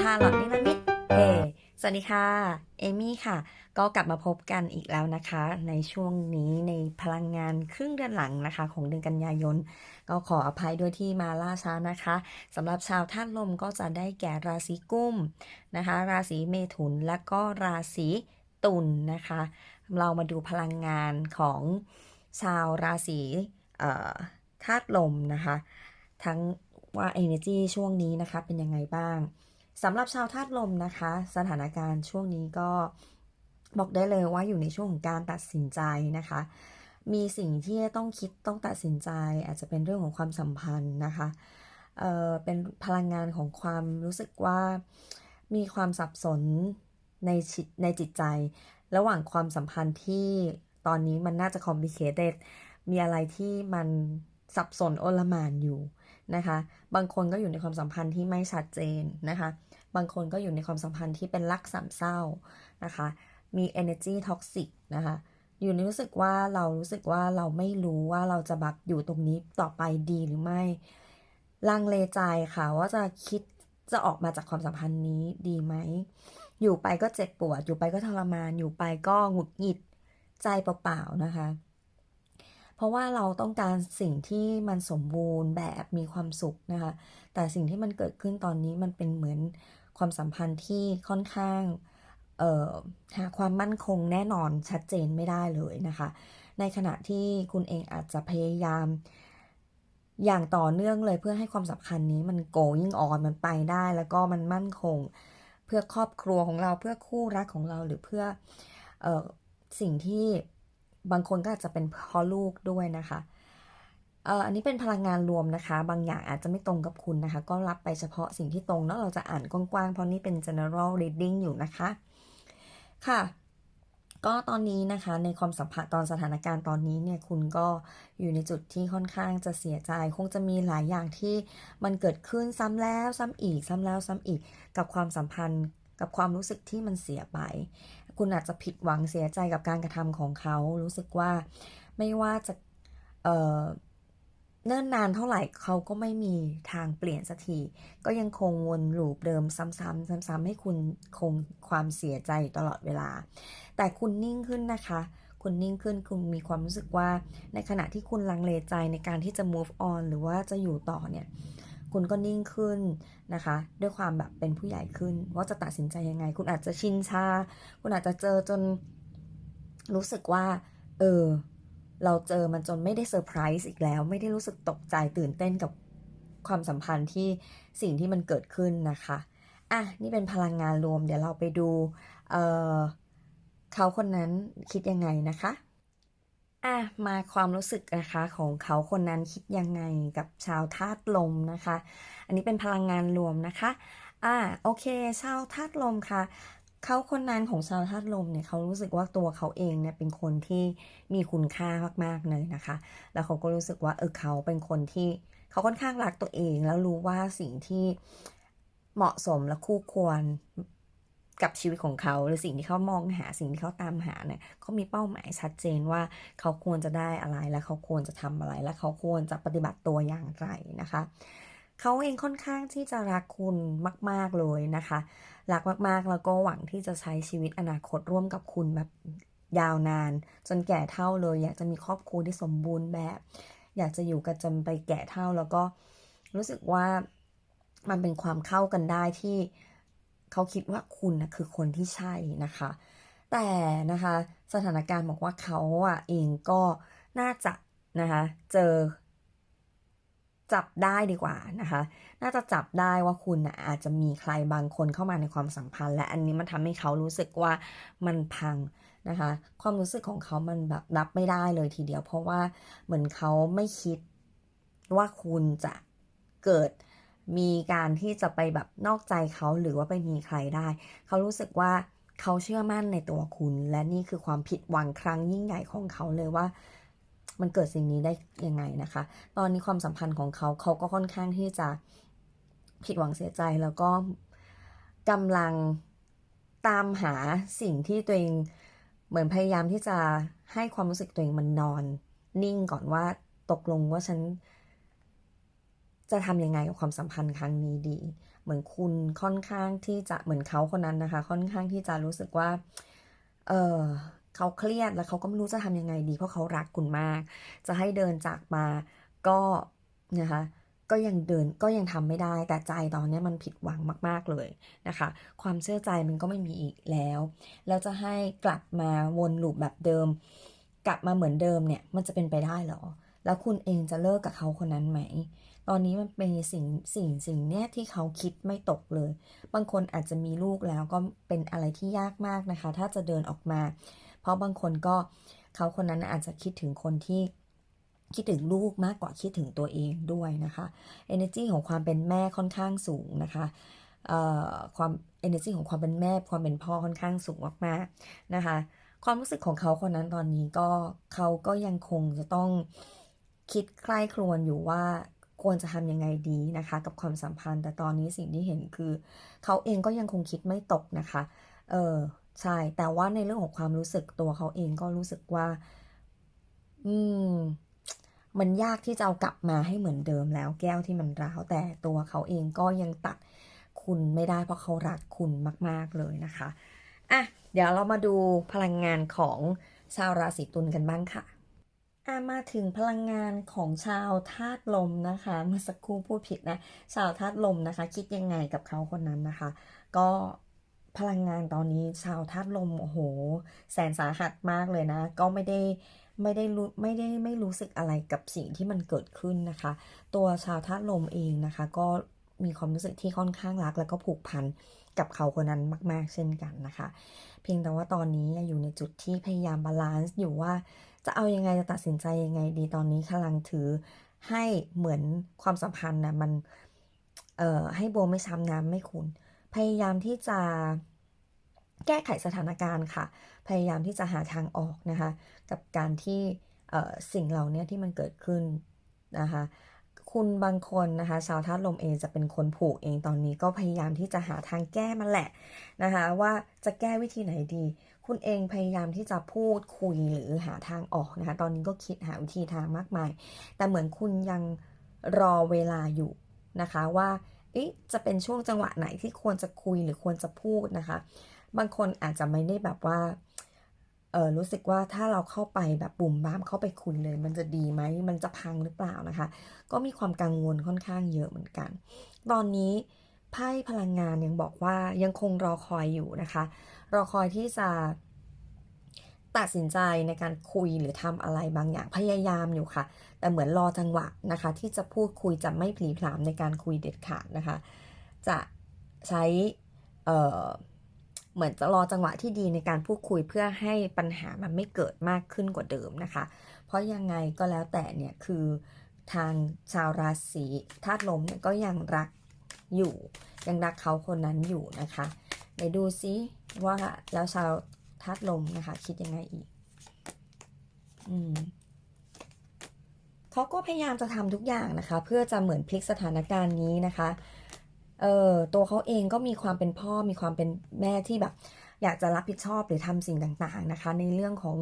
ทาหลอดนิรมิตเอสวัสดีค่ะ เอมี่ค่ะ ก็กลับมาพบกันอีกแล้วนะคะ ในช่วงนี้ในพลังงานครึ่งเดือนหลังนะคะ ของเดือนกันยายน ก็ขออภัยด้วยที่มาล่าช้านะคะสำหรับชาวธาตุลมก็จะได้แก่ราศีกุมนะคะ ราศีเมถุนและก็ราศีตุลนะคะ เรามาดูพลังงานของชาวราศีธาตุลมนะคะ ทั้งว่า energy ช่วงนี้นะคะเป็นยังไงบ้าง สำหรับชาวธาตุลมนะคะ สถานการณ์ช่วงนี้ก็บอกได้เลยว่าอยู่ในช่วงของการตัดสินใจนะคะ มีสิ่งที่ต้องคิดต้องตัดสินใจ อาจจะเป็นเรื่องของความสัมพันธ์นะคะเเป็นพลังงานของความรู้สึกว่ามีความสับสนในจิตในจิตใจ ระหว่างความสัมพันธ์ที่ตอนนี้มันน่าจะ complicated มีอะไรที่มันสับสนโอลหม่านอยู่ นะคะ บางคนก็อยู่ในความสัมพันธ์ที่ไม่ชัดเจนนะคะ บางคนก็อยู่ในความสัมพันธ์ที่เป็นรักสามเศร้านะคะ มี energy toxic นะคะ อยู่ในรู้สึกว่าเรารู้สึกว่าเราไม่รู้ว่าเราจะแบบอยู่ตรงนี้ต่อไปดีหรือไม่ ลังเลใจค่ะว่าจะคิดจะออกมาจากความสัมพันธ์นี้ดีไหม อยู่ไปก็เจ็บปวด อยู่ไปก็ทรมาน อยู่ไปก็หงุดหงิดใจเปล่าๆนะคะ ราะว่าเราต้องการสิ่งที่มันสมบูรณ์แบบมีความสุขนะคะ แต่สิ่งที่มันเกิดขึ้นตอนนี้มันเป็นเหมือนความสัมพันธ์ที่ค่อนข้างหาความมั่นคงแน่นอนชัดเจนไม่ได้เลยนะคะ ในขณะที่คุณเองอาจจะพยายาม อย่างต่อเนื่องเลยเพื่อให้ความสัมพันธ์นี้มัน going on มันไปได้ แล้วก็มันมั่นคง เพื่อครอบครัวของเราเพื่อคู่รักของเราหรือเพื่อเอ่อสิ่งที่ บางคนก็อาจจะเป็นพ่อลูกด้วยนะคะเอ่ออันนี้เป็นพลังงานรวมนะคะ บางอย่างอาจจะไม่ตรงกับคุณนะคะ ก็รับไปเฉพาะสิ่งที่ตรงแล้วเราจะอ่านกว้างๆ เพราะนี่เป็น general reading อยู่นะคะ ค่ะ ก็ตอนนี้นะคะในความสัมพันธ์ตอนสถานการณ์ตอนนี้เนี่ยคุณก็อยู่ในจุดที่ค่อนข้างจะเสียใจ คงจะมีหลายอย่างที่มันเกิดขึ้นซ้ำแล้วซ้ำอีกซ้ำแล้วซ้ำอีกกับความสัมพันธ์กับความรู้สึกที่มันเสียไป คุณอาจจะผิดหวังเสียใจกับการกระทำของเขา รู้สึกว่าไม่ว่าจะเเนิ่นนานเท่าไหร่เขาก็ไม่มีทางเปลี่ยนสักทีก็ยังคงวนลูปเดิมซ้ำๆซ้ำๆให้คุณคงความเสียใจตลอดเวลา แต่คุณนิ่งขึ้นนะคะ คุณนิ่งขึ้นคุณมีความรู้สึกว่าในขณะที่คุณลังเลใจในการที่จะ move on หรือว่าจะอยู่ต่อเนี่ย คุณก็นิ่งขึ้นนะคะ ด้วยความแบบเป็นผู้ใหญ่ขึ้น ว่าจะตัดสินใจยังไง คุณอาจจะชินชา คุณอาจจะเจอจนรู้สึกว่า เออ เราเจอมันจนไม่ได้เซอร์ไพรส์อีกแล้ว ไม่ได้รู้สึกตกใจตื่นเต้นกับความสัมพันธ์ที่สิ่งที่มันเกิดขึ้นนะคะ อะ นี่เป็นพลังงานรวม เดี๋ยวเราไปดู เออเขาคนนั้นคิดยังไงนะคะ อะมาความรู้สึกนะคะของเขาคนนั้นคิดยังไงกับชาวธาตุลมนะคะ อันนี้เป็นพลังงานรวมนะคะ อะโอเค ชาวธาตุลมค่ะเขาคนนั้นของชาวธาตุลมเนี่ยเขารู้สึกว่าตัวเขาเองเนี่ยเป็นคนที่มีคุณค่ามากๆเลยนะคะ แล้วเขาก็รู้สึกว่าเออเขาเป็นคนที่เขาค่อนข้างรักตัวเอง แล้วรู้ว่าสิ่งที่เหมาะสมและคู่ควร กับชีวิตของเขาหรือสิ่งที่เขามองหาสิ่งที่เขาตามหาเนี่ยเขามีเป้าหมายชัดเจนว่าเขาควรจะได้อะไรและเขาควรจะทำอะไร และเขาควรจะปฏิบัติตัวอย่างไรนะคะเขาเองค่อนข้างที่จะรักคุณมาก ๆเลยนะคะรักมากๆแล้วก็หวังที่จะใช้ชีวิตอนาคตร่วมกับคุณแบบยาวนาน จนแก่เท่าเลย อยากจะมีครอบครัวที่สมบูรณ์แบบ อยากจะอยู่กันจนไปแก่เท่าแล้วก็รู้สึกว่ามันเป็นความเข้ากันได้ที่ เขาคิดว่าคุณนะคือคนที่ใช่นะคะ แต่นะคะสถานการณ์บอกว่าเขาอะเองก็น่าจะนะคะเจอจับได้ดีกว่านะคะ น่าจะจับได้ว่าคุณนะอาจจะมีใครบางคนเข้ามาในความสัมพันธ์ และอันนี้มันทำให้เขารู้สึกว่ามันพังนะคะ ความรู้สึกของเขามันแบบรับไม่ได้เลยทีเดียว เพราะว่าเหมือนเขาไม่คิดว่าคุณจะเกิด มีการที่จะไปแบบนอกใจเขาหรือว่าไปมีใครได้ เขารู้สึกว่าเขาเชื่อมั่นในตัวคุณ และนี่คือความผิดหวังครั้งยิ่งใหญ่ของเขาเลยว่า มันเกิดสิ่งนี้ได้ยังไงนะคะ ตอนนี้ความสัมพันธ์ของเขาเขาก็ค่อนข้างที่จะผิดหวังเสียใจแล้วก็กำลังตามหาสิ่งที่ตัวเองเหมือนพยายามที่จะให้ความรู้สึกตัวเองมันนอน นิ่งก่อนว่าตกลงว่าฉัน จะทำยังไงกับความสัมพันธ์ครั้งนี้ดี เหมือนคุณค่อนข้างที่จะเหมือนเขาคนนั้นนะคะ ค่อนข้างที่จะรู้สึกว่า เออเขาเครียดแล้วเขาก็ไม่รู้จะทำยังไงดีเพราะเขารักคุณมาก จะให้เดินจากมาก็นะคะก็ยังเดินก็ยังทำไม่ได้ แต่ใจตอนนี้มันผิดหวังมาก ๆ เลยนะคะ ความเชื่อใจมันก็ไม่มีอีกแล้ว แล้วจะให้กลับมาวนลูปแบบเดิม กลับมาเหมือนเดิมเนี่ยมันจะเป็นไปได้หรอ แล้วคุณเองจะเลิกกับเขาคนนั้นไหม ตอนนี้มันเป็นสิ่งสิ่งสิ่งเนี้ยที่เขาคิดไม่ตกเลย บางคนอาจจะมีลูกแล้วก็เป็นอะไรที่ยากมากนะคะ ถ้าจะเดินออกมา เพราะบางคนก็เขาคนนั้นอาจจะคิดถึงคนที่คิดถึงลูกมากกว่าคิดถึงตัวเองด้วยนะคะ energy ของความเป็นแม่ค่อนข้างสูงนะคะความ energy ของความเป็นแม่ความเป็นพ่อค่อนข้างสูงมากๆนะคะ ความรู้สึกของเขาคนนั้นตอนนี้ก็เขาก็ยังคงจะต้องคิดใคร่ครวญอยู่ว่า ควรจะทำยังไงดีนะคะ กับความสัมพันธ์ แต่ตอนนี้สิ่งที่เห็นคือ เขาเองก็ยังคงคิดไม่ตกนะคะ เออใช่ แต่ว่าในเรื่องของความรู้สึกตัวเขาเองก็รู้สึกว่า อืม มันยากที่จะเอากลับมาให้เหมือนเดิมแล้วแก้วที่มันร้าว แต่ตัวเขาเองก็ยังตัดคุณไม่ได้เพราะเขารักคุณมาก ๆเลยนะคะ อะ เดี๋ยวเรามาดูพลังงานของชาวราศีตุลกันบ้างค่ะ อะมาถึงพลังงานของชาวธาตุลมนะคะ เมื่อสักครู่พูดผิดนะ ชาวธาตุลมนะคะ คิดยังไงกับเขาคนนั้นนะคะ ก็พลังงานตอนนี้ชาวธาตุลมโอ้โห แสนสาหัสมากเลยนะ ก็ไม่ได้ไม่ได้รู้ไม่ได้ไม่รู้สึกอะไรกับสิ่งที่มันเกิดขึ้นนะคะ ตัวชาวธาตุลมเองนะคะ ก็มีความรู้สึกที่ค่อนข้างรัก แล้วก็ผูกพันกับเขาคนนั้นมาก ๆ เช่นกันนะคะ เพียงแต่ว่าตอนนี้อยู่ในจุดที่พยายามบาลานซ์อยู่ว่า จะเอายังไงจะตัดสินใจยังไงดีตอนนี้กำลังถือให้เหมือนความสัมพันธ์นะมันเอ่อให้โบไม่ช้ำน้ำไม่ขุนพยายามที่จะแก้ไขสถานการณ์ค่ะ พยายามที่จะหาทางออกนะคะ กับการที่เอ่อสิ่งเหล่านี้ที่มันเกิดขึ้นนะคะ คุณบางคนนะคะ ชาวธาตุลมเองจะเป็นคนผูกเองตอนนี้ก็พยายามที่จะหาทางแก้มันแหละนะคะ ว่าจะแก้วิธีไหนดี คุณเองพยายามที่จะพูดคุยหรือหาทางออกนะคะ ตอนนี้ก็คิดหาวิธีทางมากมาย แต่เหมือนคุณยังรอเวลาอยู่นะคะว่าจะเป็นช่วงจังหวะไหนที่ควรจะคุยหรือควรจะพูดนะคะ บางคนอาจจะไม่ได้แบบว่าเออรู้สึกว่าถ้าเราเข้าไปแบบบุ่มบ้ามเข้าไปคุยเลย มันจะดีไหมมันจะพังหรือเปล่านะคะ ก็มีความกังวลค่อนข้างเยอะเหมือนกัน ตอนนี้ ไพ่พลังงานยังบอกว่ายังคงรอคอยอยู่นะคะ รอคอยที่จะตัดสินใจในการคุยหรือทำอะไรบางอย่างพยายามอยู่ค่ะ แต่เหมือนรอจังหวะนะคะ ที่จะพูดคุยจะไม่ผลีผลามในการคุยเด็ดขาดนะคะ จะใช้เเหมือนจะรอจังหวะที่ดีในการพูดคุยเพื่อให้ปัญหามันไม่เกิดมากขึ้นกว่าเดิมนะคะ เพราะยังไงก็แล้วแต่เนี่ยคือทางชาวราศีธาตุลมเนี่ยก็ยังรัก อยู่ ยังรักเขาคนนั้นอยู่นะคะไหนดูซิว่าแล้วชาวธาตุลมนะคะ คิดยังไงอีก อืมเขาก็พยายามจะทำทุกอย่างนะคะ เพื่อจะเหมือนพลิกสถานการณ์นี้นะคะ เออตัวเขาเองก็มีความเป็นพ่อมีความเป็นแม่ที่แบบ อยากจะรับผิดชอบหรือทำสิ่งต่างๆนะคะ ในเรื่องของ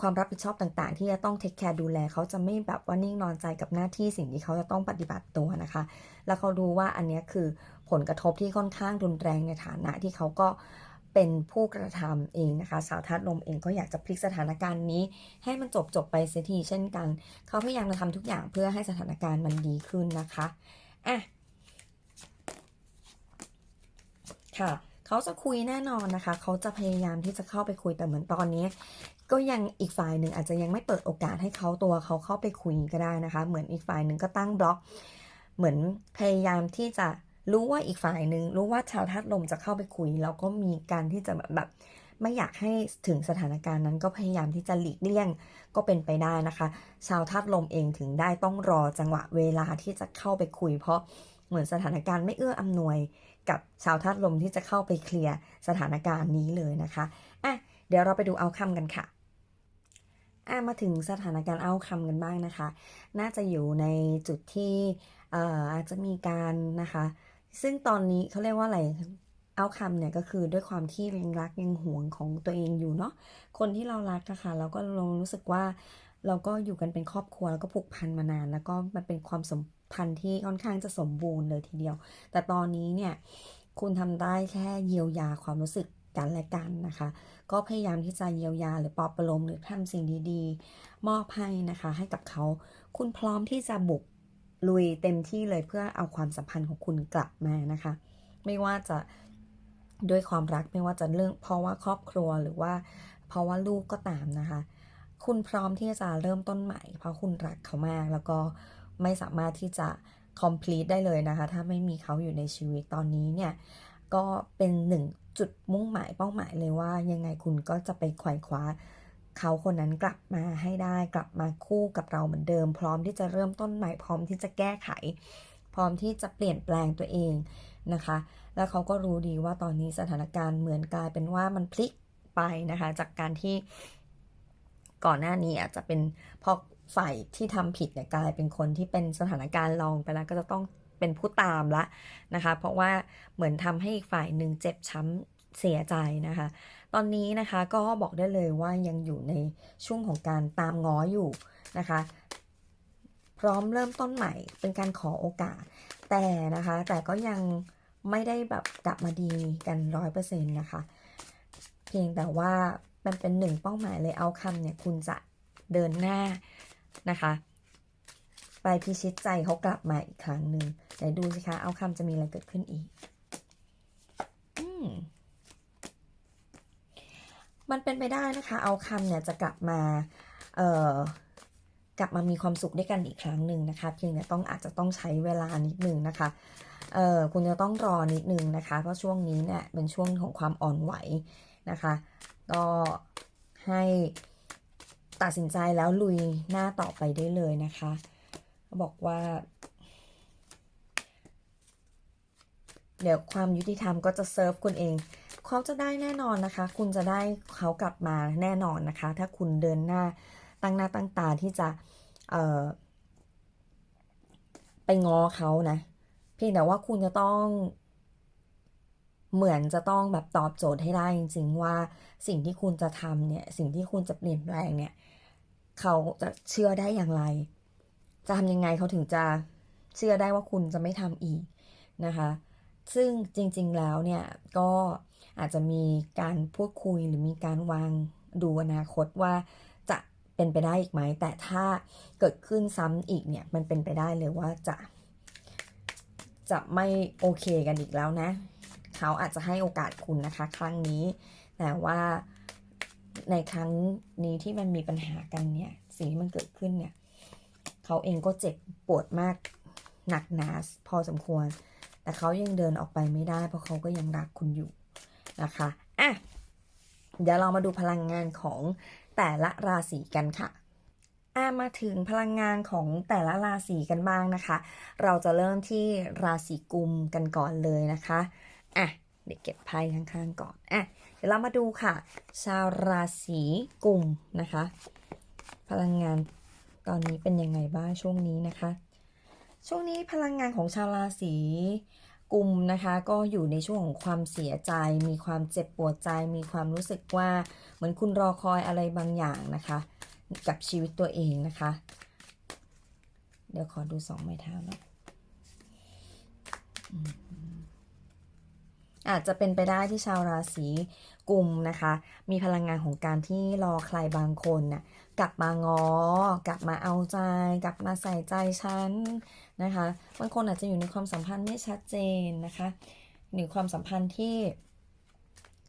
ความรับผิดชอบต่างๆ ที่จะต้องเทคแคร์ดูแลเขาจะไม่แบบว่านิ่งนอนใจกับหน้าที่สิ่งที่เขาจะต้องปฏิบัติตัวนะคะ แล้วเขารู้ว่าอันนี้คือผลกระทบที่ค่อนข้างรุนแรงในฐานะที่เขาก็เป็นผู้กระทำเองนะคะ สาวธาตุลมเองก็อยากจะพลิกสถานการณ์นี้ ให้มันจบจบไปเสียทีเช่นกัน เขาพยายามจะทำทุกอย่างเพื่อให้สถานการณ์มันดีขึ้นนะคะอะค่ะ เขาจะคุยแน่นอนนะคะ เขาจะพยายามที่จะเข้าไปคุยแต่เหมือนตอนนี้ ก็ยังอีกฝ่ายหนึ่งอาจจะยังไม่เปิดโอกาสให้เขาตัวเขาเข้าไปคุยก็ได้นะคะ เหมือนอีกฝ่ายหนึ่งก็ตั้งบล็อก เหมือนพยายามที่จะรู้ว่าอีกฝ่ายหนึ่งรู้ว่าชาวธาตุลมจะเข้าไปคุย แล้วก็มีการที่จะแบบแบบไม่อยากให้ถึงสถานการณ์นั้นก็พยายามที่จะหลีกเลี่ยงก็เป็นไปได้นะคะ ชาวธาตุลมเองถึงได้ต้องรอจังหวะเวลาที่จะเข้าไปคุย เพราะเหมือนสถานการณ์ไม่เอื้ออำนวยกับชาวธาตุลมที่จะเข้าไปเคลียร์สถานการณ์นี้เลยนะคะอะเดี๋ยวเราไปดูเอาคำกันค่ะ อะมาถึงสถานการณ์เอาคำกันบ้างนะคะ น่าจะอยู่ในจุดที่เอ่ออาจจะมีการนะคะ ซึ่งตอนนี้เขาเรียกว่าอะไรเอาคำเนี่ยก็คือด้วยความที่ยังรักยังหวงของตัวเองอยู่เนาะคนที่เรารักนะคะเราก็ลงรู้สึกว่าเราก็อยู่กันเป็นครอบครัวแล้วก็ผูกพันมานาน แล้วก็มันเป็นความสมพันธ์ที่ค่อนข้างจะสมบูรณ์เลยทีเดียว แต่ตอนนี้เนี่ยคุณทำได้แค่เยียวยาความรู้สึก กันและกันนะคะ ก็พยายามที่จะเยียวยาหรือปลอบประโลมหรือทำสิ่งดีๆ มอบให้นะคะ ให้กับเขา คุณพร้อมที่จะบุกลุยเต็มที่เลยเพื่อเอาความสัมพันธ์ของคุณกลับมานะคะ ไม่ว่าจะด้วยความรักไม่ว่าจะเรื่องเพราะว่าครอบครัวหรือว่าเพราะว่าลูกก็ตามนะคะ คุณพร้อมที่จะเริ่มต้นใหม่ เพราะคุณรักเขามาก แล้วก็ไม่สามารถที่จะ complete ได้เลยนะคะ ถ้าไม่มีเขาอยู่ในชีวิตตอนนี้เนี่ย ก็เป็นหนึ่ง จุดมุ่งหมายเป้าหมายเลยว่า ยังไงคุณก็จะไปไขว่คว้าเขาคนนั้นกลับมาให้ได้กลับมาคู่กับเราเหมือนเดิม พร้อมที่จะเริ่มต้นใหม่พร้อมที่จะแก้ไข พร้อมที่จะเปลี่ยนแปลงตัวเองนะคะ แล้วเขาก็รู้ดีว่าตอนนี้สถานการณ์เหมือนกลายเป็นว่ามันพลิกไปนะคะ จากการที่ก่อนหน้านี้อาจจะเป็นพราะฝ่ายที่ทำผิดเนี่ยกลายเป็นคนที่เป็นสถานการณ์รองไปแล้วก็จะต้อง เป็นผู้ตามละนะคะ เพราะว่าเหมือนทำให้อีกฝ่ายหนึ่งเจ็บช้ำเสียใจนะคะ ตอนนี้นะคะก็บอกได้เลยว่ายังอยู่ในช่วงของการตามง้ออยู่นะคะ พร้อมเริ่มต้นใหม่เป็นการขอโอกาส แต่นะคะแต่ก็ยังไม่ได้แบบกลับมาดีกันร้อยเปอร์เซ็นต์นะคะ เพียงแต่ว่ามันเป็นหนึ่งเป้าหมายเลยเอาคำเนี่ยคุณจะเดินหน้านะคะ ไปพิชิตใจเขากลับมาอีกครั้งหนึ่งไหนดูสิคะเอาคำจะมีอะไรเกิดขึ้นอีกอมมันเป็นไปได้นะคะ เอาคำเนี่ยจะกลับมา เอ่อกลับมามีความสุขด้วยกันอีกครั้งหนึ่งนะคะ เพียงแต่ต้องอาจจะต้องใช้เวลานิดนึงนะคะเอ่อคุณจะต้องรอนิดนึงนะคะ เพราะช่วงนี้เนี่ยเป็นช่วงของความอ่อนไหวนะคะ ก็ให้ตัดสินใจแล้วลุยหน้าต่อไปได้เลยนะคะ บอกว่า เดี๋ยวความยุติธรรมก็จะเซิร์ฟคุณเองเขาจะได้แน่นอนนะคะ คุณจะได้เขากลับมาแน่นอนนะคะ ถ้าคุณเดินหน้าตั้งหน้าตั้งตาที่จะไปง้อเขานะ เพียงแต่ว่าคุณจะต้องเหมือนจะต้องแบบตอบโจทย์ให้ได้จริงๆว่าสิ่งที่คุณจะทำเนี่ย สิ่งที่คุณจะเปลี่ยนแปลงเนี่ย เขาจะเชื่อได้อย่างไร จะทำยังไงเขาถึงจะเชื่อได้ว่าคุณจะไม่ทำอีกนะคะ ซึ่งจริงๆแล้วเนี่ยก็อาจจะมีการพูดคุยหรือมีการวางดูอนาคตว่าจะเป็นไปได้อีกไหม แต่ถ้าเกิดขึ้นซ้ำอีกเนี่ยมันเป็นไปได้เลยว่าจะ จะไม่โอเคกันอีกแล้วนะ เขาอาจจะให้โอกาสคุณนะคะ ครั้งนี้ แต่ว่าในครั้งนี้ที่มันมีปัญหากันเนี่ยสิ่งที่มันเกิดขึ้นเนี่ย เขาเองก็เจ็บปวดมากหนักหนาพอสมควร แต่เขายังเดินออกไปไม่ได้ เพราะเขาก็ยังรักคุณอยู่นะคะอะเดี๋ยวเรามาดูพลังงานของแต่ละราศีกันค่ะอะมาถึงพลังงานของแต่ละราศีกันบ้างนะคะ เราจะเริ่มที่ราศีกุมกันก่อนเลยนะคะอะเดี๋ยวเก็บไพ่ข้างๆก่อนอะเดี๋ยวเรามาดูค่ะ ชาวราศีกุมนะคะ พลังงาน ตอนนี้เป็นยังไงบ้างช่วงนี้นะคะ ช่วงนี้พลังงานของชาวราศีกุมนะคะก็อยู่ในช่วงของความเสียใจ มีความเจ็บปวดใจ มีความรู้สึกว่าเหมือนคุณรอคอยอะไรบางอย่างนะคะ กับชีวิตตัวเองนะคะ เดี๋ยวขอดูสองไม้เท้าหน่อย อาจจะเป็นไปได้ที่ชาวราศีกุมนะคะ มีพลังงานของการที่รอใครบางคนน่ะกลับมางอกลับมาเอาใจ กลับมาใส่ใจฉันนะคะบางคนอาจจะอยู่ในความสัมพันธ์ไม่ชัดเจนนะคะหรือความสัมพันธ์ที่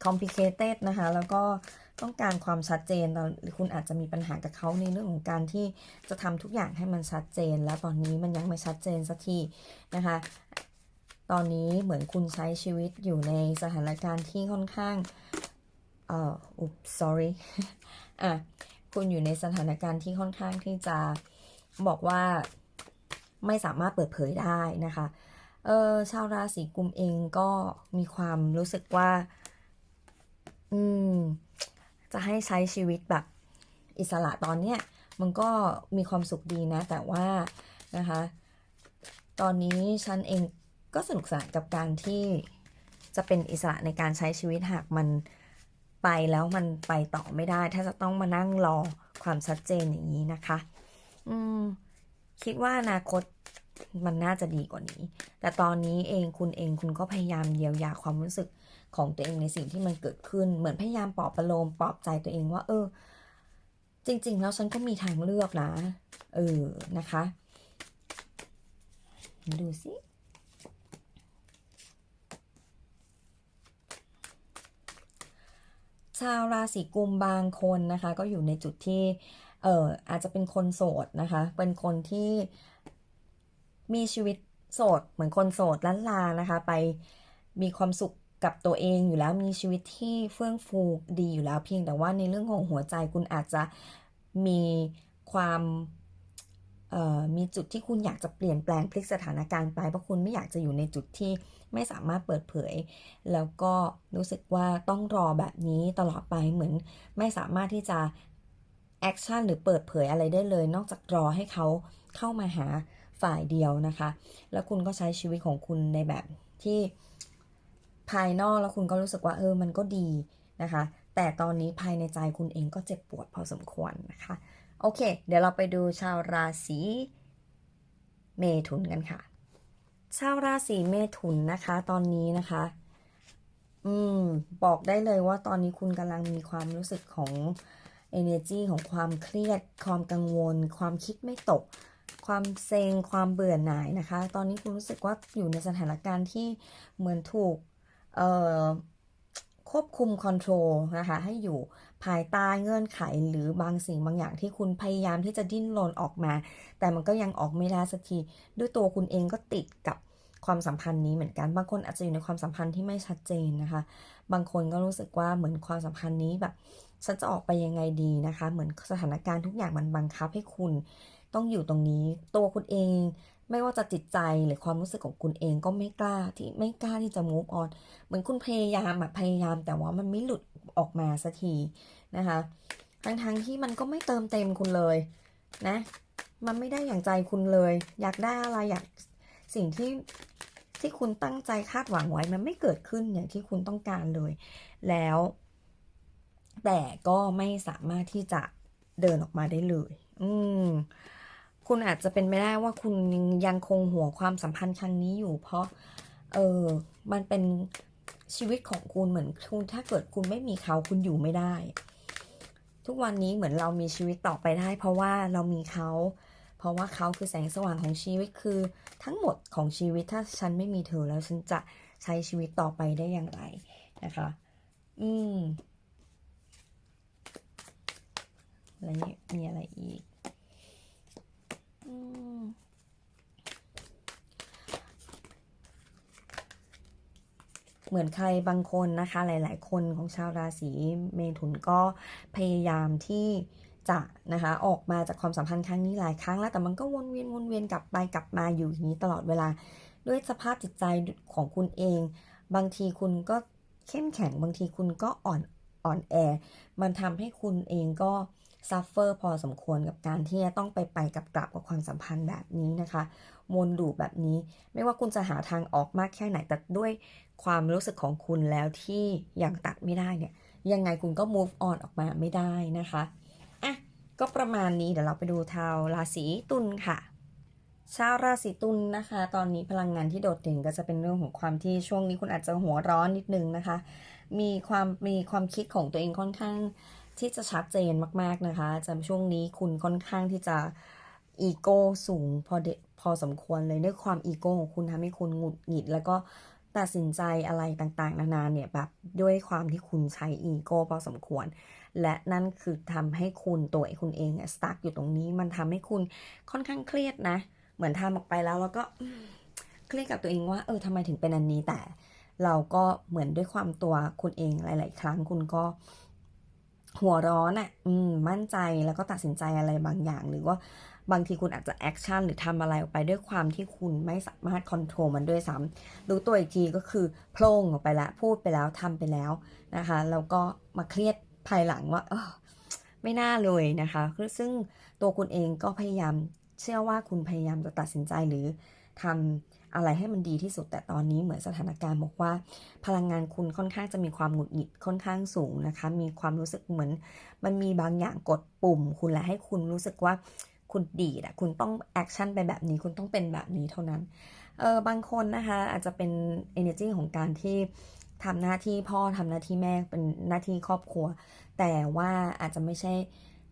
complicated นะคะ แล้วก็ต้องการความชัดเจนหรือคุณอาจจะมีปัญหากับเขาในเรื่องของการที่จะทำทุกอย่างให้มันชัดเจน แล้วตอนนี้มันยังไม่ชัดเจนสักทีนะคะ ตอนนี้เหมือนคุณใช้ชีวิตอยู่ในสถานการณ์ที่ค่อนข้างเอ่ออุป sorry อะ คุณอยู่ในสถานการณ์ที่ค่อนข้างที่จะบอกว่าไม่สามารถเปิดเผยได้นะคะ เออชาวราศีกุมเองก็มีความรู้สึกว่า อืม จะให้ใช้ชีวิตแบบอิสระตอนเนี้ย มันก็มีความสุขดีนะ แต่ว่านะคะ ตอนนี้ฉันเอง ก็สนุกสนานกับการที่จะเป็นอิสระในการใช้ชีวิตหากมันไปแล้วมันไปต่อไม่ได้ ถ้าจะต้องมานั่งรอความชัดเจนอย่างนี้นะคะ อืม คิดว่าอนาคตมันน่าจะดีกว่านี้ แต่ตอนนี้เองคุณเองคุณก็พยายามเยียวยาความรู้สึกของตัวเองในสิ่งที่มันเกิดขึ้น เหมือนพยายามปลอบประโลมปลอบใจตัวเองว่า เออ จริง ๆ แล้วฉันก็มีทางเลือกนะ เออ นะคะ ดูสิ ชาวราศีกุมบางคนนะคะ ก็อยู่ในจุดที่เอออาจจะเป็นคนโสดนะคะ เป็นคนที่มีชีวิตโสดเหมือนคนโสดล้านลานะคะ ไปมีความสุขกับตัวเองอยู่แล้วมีชีวิตที่เฟื่องฟูดีอยู่แล้วเพียงแต่ว่าในเรื่องของหัวใจคุณอาจจะมีความ มีจุดที่คุณอยากจะเปลี่ยนแปลงพลิกสถานการณ์ไปเพราะคุณไม่อยากจะอยู่ในจุดที่ไม่สามารถเปิดเผย แล้วก็รู้สึกว่าต้องรอแบบนี้ตลอดไปเหมือนไม่สามารถที่จะแอคชั่นหรือเปิดเผยอะไรได้เลย นอกจากรอให้เขาเข้ามาหาฝ่ายเดียวนะคะ แล้วคุณก็ใช้ชีวิตของคุณในแบบที่ภายนอกแล้วคุณก็รู้สึกว่าเออมันก็ดีนะคะ แต่ตอนนี้ภายในใจคุณเองก็เจ็บปวดพอสมควรนะคะ โอเค เดี๋ยวเราไปดูชาวราศีเมถุนกันค่ะ ชาวราศีเมถุนนะคะ ตอนนี้นะคะ อืม บอกได้เลยว่าตอนนี้คุณกำลังมีความรู้สึกของ energy ของความเครียด ความกังวล ความคิดไม่ตก ความเซ็งความเบื่อหน่ายนะคะ ตอนนี้คุณรู้สึกว่าอยู่ในสถานการณ์ที่เหมือนถูก เอ่อควบคุมคอนโทรลนะคะ ให้อยู่ ภายใต้เงื่อนไขหรือบางสิ่งบางอย่างที่คุณพยายามที่จะดิ้นรนออกมา แต่มันก็ยังออกไม่ได้สักที ด้วยตัวคุณเองก็ติดกับความสัมพันธ์นี้เหมือนกัน บางคนอาจจะอยู่ในความสัมพันธ์ที่ไม่ชัดเจนนะคะ บางคนก็รู้สึกว่าเหมือนความสัมพันธ์นี้แบบฉันจะออกไปยังไงดีนะคะ เหมือนสถานการณ์ทุกอย่างมันบังคับให้คุณต้องอยู่ตรงนี้ ตัวคุณเอง ไม่ว่าจะจิตใจหรือความรู้สึกของคุณเองก็ไม่กล้าที่ไม่กล้าที่จะ move on เหมือนคุณพยายามอะพยายามแต่ว่ามันไม่หลุด ออกมาสักทีนะคะทั้งๆทที่มันก็ไม่เติมเต็มคุณเลยนะมันไม่ได้อย่างใจคุณเลย อยากได้อะไรอยากสิ่งที่ที่คุณตั้งใจคาดหวังไว้มันไม่เกิดขึ้นอย่างที่คุณต้องการเลย แล้ว แต่ก็ไม่สามารถที่จะเดินออกมาได้เลย อืมคุณอาจจะเป็นไม่ได้ว่าคุณยังคงห่วงความสัมพันธ์ครั้งนี้อยู่ เพราะ เออมันเป็น ชีวิตของคุณเหมือนคุณถ้าเกิดคุณไม่มีเขาคุณอยู่ไม่ได้ ทุกวันนี้เหมือนเรามีชีวิตต่อไปได้ เพราะว่าเรามีเขา เพราะว่าเขาคือแสงสว่างของชีวิตคือทั้งหมดของชีวิตถ้าฉันไม่มีเธอแล้วฉันจะใช้ชีวิตต่อไปได้อย่างไรนะคะ อืมแล้วนี่มีอะไรอีก อืม เหมือนใครบางคนนะคะ หลาย ๆ คนของชาวราศีเมถุนก็พยายามที่จะนะคะออกมาจากความสัมพันธ์ครั้งนี้หลายครั้งแล้ว แต่มันก็วนเวียนวนเวียนกลับไปกลับมาอยู่อย่างนี้ตลอดเวลา ด้วยสภาพจิตใจของคุณเอง บางทีคุณก็เข้มแข็งบางทีคุณก็อ่อนอ่อนแอ มันทำให้คุณเองก็ซัฟเฟอร์พอสมควรกับการที่จะต้องไปไปกับกลับกับความสัมพันธ์แบบนี้นะคะวนลูปแบบนี้ ไม่ว่าคุณจะหาทางออกมากแค่ไหนแต่ด้วย ความรู้สึกของคุณแล้วที่ยังตัดไม่ได้เนี่ย ยังไงคุณก็ move on ออกมาไม่ได้นะคะอะก็ประมาณนี้เดี๋ยวเราไปดูชาวราศีตุลค่ะชาวราศีตุลนะคะ ตอนนี้พลังงานที่โดดเด่นก็จะเป็นเรื่องของความที่ช่วงนี้คุณอาจจะหัวร้อนนิดนึงนะคะ มีความมีความคิดของตัวเองค่อนข้างที่จะชัดเจนมาก ๆนะคะจะช่วงนี้คุณค่อนข้างที่จะอีโก้สูงพอพอสมควรเลยด้วยความอีโก้ของคุณทำให้คุณหงุดหงิด แล้วก็ ตัดสินใจอะไรต่างๆ นานาเนี่ยแบบด้วยความที่คุณใช้อีโก้พอสมควร และนั่นคือทำให้คุณตัวคุณเองสตั๊กอยู่ตรงนี้ มันทำให้คุณค่อนข้างเครียดนะ เหมือนทำออกไปแล้วแล้วก็เครียดกับตัวเองว่าเออทำไมถึงเป็นอันนี้แต่ เราก็เหมือนด้วยความตัวคุณเองหลาย ๆ ครั้งคุณก็ หัวร้อนอะ่ะอืมมั่นใจแล้วก็ตัดสินใจอะไรบางอย่าง หรือว่าบางทีคุณอาจจะแอคชั่นหรือทำอะไรออกไปด้วยความที่คุณไม่สามารถคอนโทรลมันด้วยซ้ำรู้ตัวอีกทีก็คือโพล่งออกไปแล้วพูดไปแล้วทำไปแล้วนะคะแล้วก็มาเครียดภายหลังว่าเออไม่น่าเลยนะคะคือซึ่งตัวคุณเองก็พยายามเชื่อว่าคุณพยายามจะตัดสินใจหรือทำ อะไรให้มันดีที่สุด แต่ตอนนี้เหมือนสถานการณ์บอกว่า พลังงานคุณค่อนข้างจะมีความหงุดหงิดค่อนข้างสูงนะคะ มีความรู้สึกเหมือน มันมีบางอย่างกดปุ่ม คุณและให้คุณรู้สึกว่าคุณดีดอะคุณต้องแอคชั่นไปแบบนี้คุณต้องเป็นแบบนี้เท่านั้นเออบางคนนะคะอาจจะเป็น energy ของการที่ทำหน้าที่พ่อทำหน้าที่แม่เป็นหน้าที่ครอบครัว แต่ว่าอาจจะไม่ใช่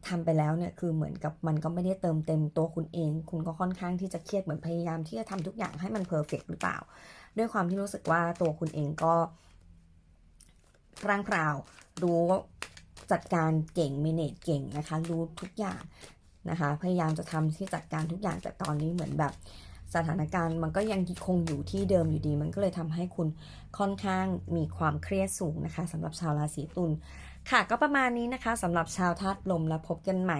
ทำไปแล้วเนี่ยคือเหมือนกับมันก็ไม่ได้เติมเต็มตัวคุณเอง คุณก็ค่อนข้างที่จะเครียดเหมือนพยายามที่จะทำทุกอย่างให้มันเพอร์เฟกหรือเปล่า ด้วยความที่รู้สึกว่าตัวคุณเองก็ร่างพราวรู้จัดการเก่งเมเนจเก่งนะคะ รู้ทุกอย่างนะคะ พยายามจะทำที่จัดการทุกอย่างแต่ตอนนี้เหมือนแบบสถานการณ์มันก็ยังคงอยู่ที่เดิมอยู่ดี มันก็เลยทำให้คุณค่อนข้างมีความเครียดสูงนะคะสำหรับชาวราศีตุล ค่ะก็ประมาณนี้นะคะสำหรับชาวธาตุลมแล้วพบกันใหม่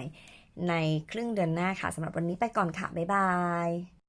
ในครึ่งเดือนหน้าค่ะสำหรับวันนี้ไปก่อนค่ะ บ๊ายบาย